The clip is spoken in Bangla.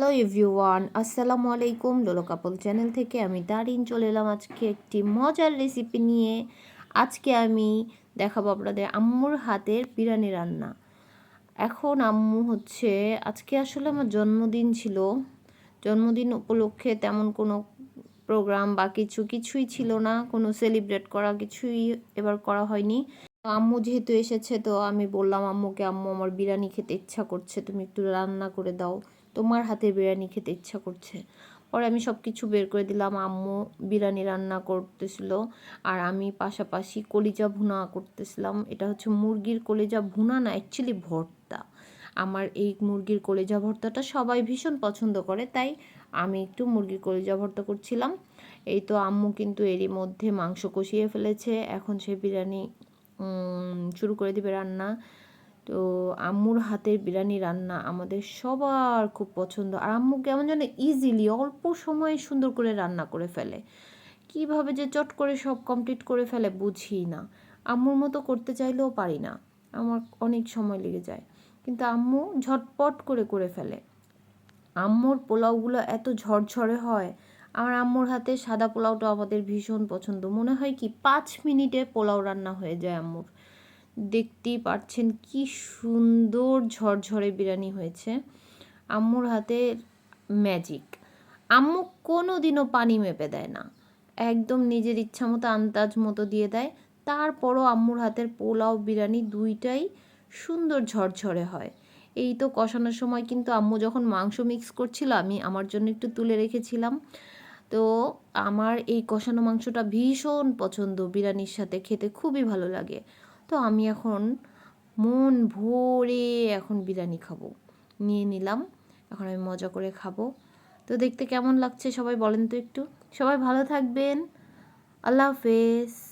হ্যালো এভরিওয়ান আসসালামু আলাইকুম লোলো কাপল চ্যানেল থেকে আমি দারিন চলে এলাম আজকে একটি মজার রেসিপি নিয়ে। আজকে আমি দেখাবো আপনাদের আম্মুর হাতের বিরিয়ানি রান্না। এখন আম্মু হচ্ছে, আজকে আসলে আমার জন্মদিন ছিল। জন্মদিন উপলক্ষে তেমন কোনো প্রোগ্রাম বা কিছু কিছুই ছিল না। কোনো সেলিব্রেট করা কিছুই এবার করা হয়নি। আম্মু যেহেতু এসেছে, তো আমি বললাম, আম্মুকে, আম্মু আমার বিরিয়ানি খেতে ইচ্ছা করছে, তুমি একটু রান্না করে দাও। তোমার হাতে বিরিয়ানি খেতে ইচ্ছা করছে। পরে আমি সব কিছু বের করে দিলাম, আম্মু বিরিয়ানি রান্না করতেছিল আর আমি পাশাপাশি কলিজা ভুনা করতেছিলাম। এটা হচ্ছে মুরগির কলিজা ভুনা না অ্যাকচুয়ালি ভর্তা। আমার এই মুরগির কলিজা ভর্তাটা সবাই ভীষণ পছন্দ করে, তাই আমি একটু মুরগির কলিজা ভর্তা করছিলাম। এই তো আম্মু কিন্তু এরই মধ্যে মাংস কষিয়ে ফেলেছে। এখন সে বিরিয়ানি শুরু করে দিবে রান্না। তো আম্মুর হাতের বিরিয়ানি রান্না আমাদের সবার খুব পছন্দ। আর আম্মু কেমন যেন ইজিলি অল্প সময়ে সুন্দর করে রান্না করে ফেলে। কীভাবে যে চট করে সব কমপ্লিট করে ফেলে বুঝি না। আম্মুর মতো করতে চাইলেও পারি না। আমার অনেক সময় লেগে যায়। কিন্তু আম্মু ঝটপট করে করে ফেলে। আম্মুর পোলাওগুলো এত ঝরঝরে হয়। আমার আম্মুর হাতে সাদা পোলাওটা আমাদের ভীষণ পছন্দ। মনে হয় কি পাঁচ মিনিটে পোলাও রান্না হয়ে যায় আম্মুর। দেখতেই পাচ্ছেন কি সুন্দর ঝরঝরে বিরিয়ানি হয়েছে। আম্মুর হাতে ম্যাজিক আম্মু কোনো দিনও পানি মেপে দেয় না। একদম নিজের ইচ্ছা মতো আন্দাজ মতো দিয়ে দেয়। তারপরও আম্মুর হাতের পোলাও বিরিয়ানি দুইটাই সুন্দর ঝরঝরে হয়। এই তো কষানোর সময় কিন্তু আম্মু যখন মাংস মিক্স করছিল, আমি আমার জন্য একটু তুলে রেখেছিলাম। তো আমার এই কষানো মাংসটা ভীষণ পছন্দ। বিরিয়ানির সাথে খেতে খুবই ভালো লাগে। তো আমি এখন মন ভরে এখন বিরিয়ানি খাব। নিয়ে নিলাম, এখন আমি মজা করে খাব। তো দেখতে কেমন লাগছে সবাই বলেন তো একটু। সবাই ভালো থাকবেন। আল্লাহ হাফেজ।